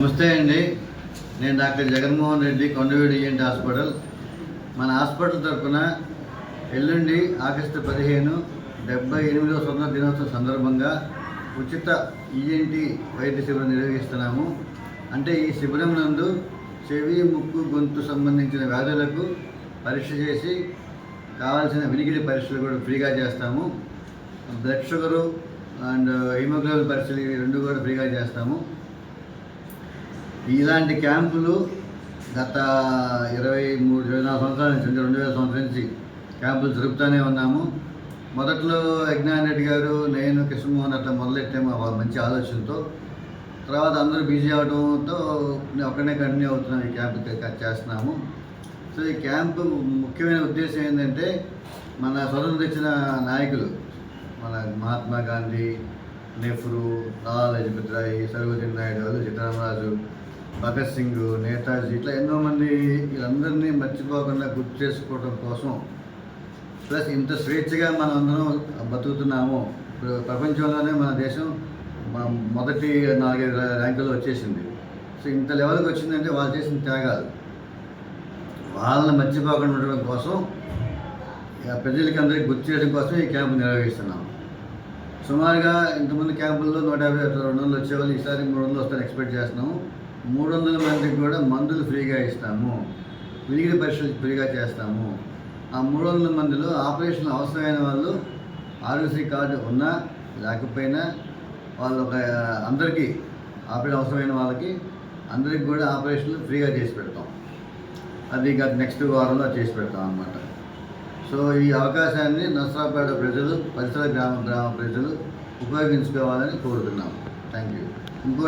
నమస్తే అండి. నేను doctor Jaganmohan Reddy Kondaveedu ENT hospital. మన హాస్పిటల్ తరఫున ఎల్లుండి ఆగస్టు పదిహేను డెబ్బై ఎనిమిదవ స్వతంత్ర దినోత్సవం సందర్భంగా ఉచిత ఈఎన్టీ వైద్య శిబిరం నిర్వహిస్తున్నాము. అంటే ఈ శిబిరం నందు చెవి ముక్కు గొంతు సంబంధించిన వ్యాధులకు పరీక్ష చేసి కావాల్సిన వినికిడి పరీక్షలు కూడా ఫ్రీగా చేస్తాము. బ్లడ్ షుగరు అండ్ హిమోగ్లోబిన్ పరీక్షలు రెండు కూడా ఫ్రీగా చేస్తాము. ఇలాంటి క్యాంపులు గత ఇరవై మూడు ఇరవై నాలుగు సంవత్సరాల నుంచి రెండు వేల సంవత్సరం నుంచి క్యాంపులు జరుపుతూనే ఉన్నాము. మొదట్లో యజ్ఞాన్ రెడ్డి గారు నేను కృష్ణమోహన్ అట్లా మొదలెట్టాము మంచి ఆలోచనతో తర్వాత అందరూ బిజీ అవడంతో నేను ఒక్కనే కంటిన్యూ అవుతున్నాను ఈ క్యాంప్ చేస్తున్నాము. సో ఈ క్యాంపు ముఖ్యమైన ఉద్దేశం ఏంటంటే మన స్వతంత్ర తెచ్చిన నాయకులు మన మహాత్మా గాంధీ నెహ్రూ లాలా లజపత్ రాయ్ సర్వజన్ నాయుడు అల్లు భగత్ సింగ్ నేతాజీ ఇట్లా ఎన్నో మంది వీళ్ళందరినీ మర్చిపోకుండా గుర్తు చేసుకోవడం కోసం ప్లస్ ఇంత స్వేచ్ఛగా మనం అందరం బతుకుతున్నాము. ఇప్పుడు ప్రపంచంలోనే మన దేశం మొదటి నాలుగైదు ర్యాంకుల్లో వచ్చేసింది. సో ఇంత లెవెల్కి వచ్చిందంటే వాళ్ళు చేసిన త్యాగాలు. వాళ్ళని మర్చిపోకుండా ఉండడం కోసం ప్రజలకి అందరికీ గుర్తు చేయడం కోసం ఈ క్యాంపు నిర్వహిస్తున్నాం. సుమారుగా ఇంతమంది క్యాంపుల్లో నూట యాభై రెండు వందలు వచ్చేవాళ్ళు ఈసారి మూడు వందలు వస్తారని ఎక్స్పెక్ట్ చేస్తున్నాము. మూడు వందల మందికి కూడా మందులు ఫ్రీగా ఇస్తాము. వినికిడి పరీక్షలు ఫ్రీగా చేస్తాము. ఆ మూడు వందల మందిలో ఆపరేషన్ అవసరమైన వాళ్ళు ఆరోగ్యశ్రీ కార్డు ఉన్నా లేకపోయినా వాళ్ళు ఒక అందరికీ ఆపరేషన్ అవసరమైన వాళ్ళకి అందరికి కూడా ఆపరేషన్లు ఫ్రీగా చేసి పెడతాం. అది గత నెక్స్ట్ వారంలో చేసి పెడతాం అనమాట సో ఈ అవకాశాన్ని నర్సరాపేట ప్రజలు పరిసర గ్రామ గ్రామ ప్రజలు ఉపయోగించుకోవాలని కోరుతున్నాం థ్యాంక్ యూ ఇంకో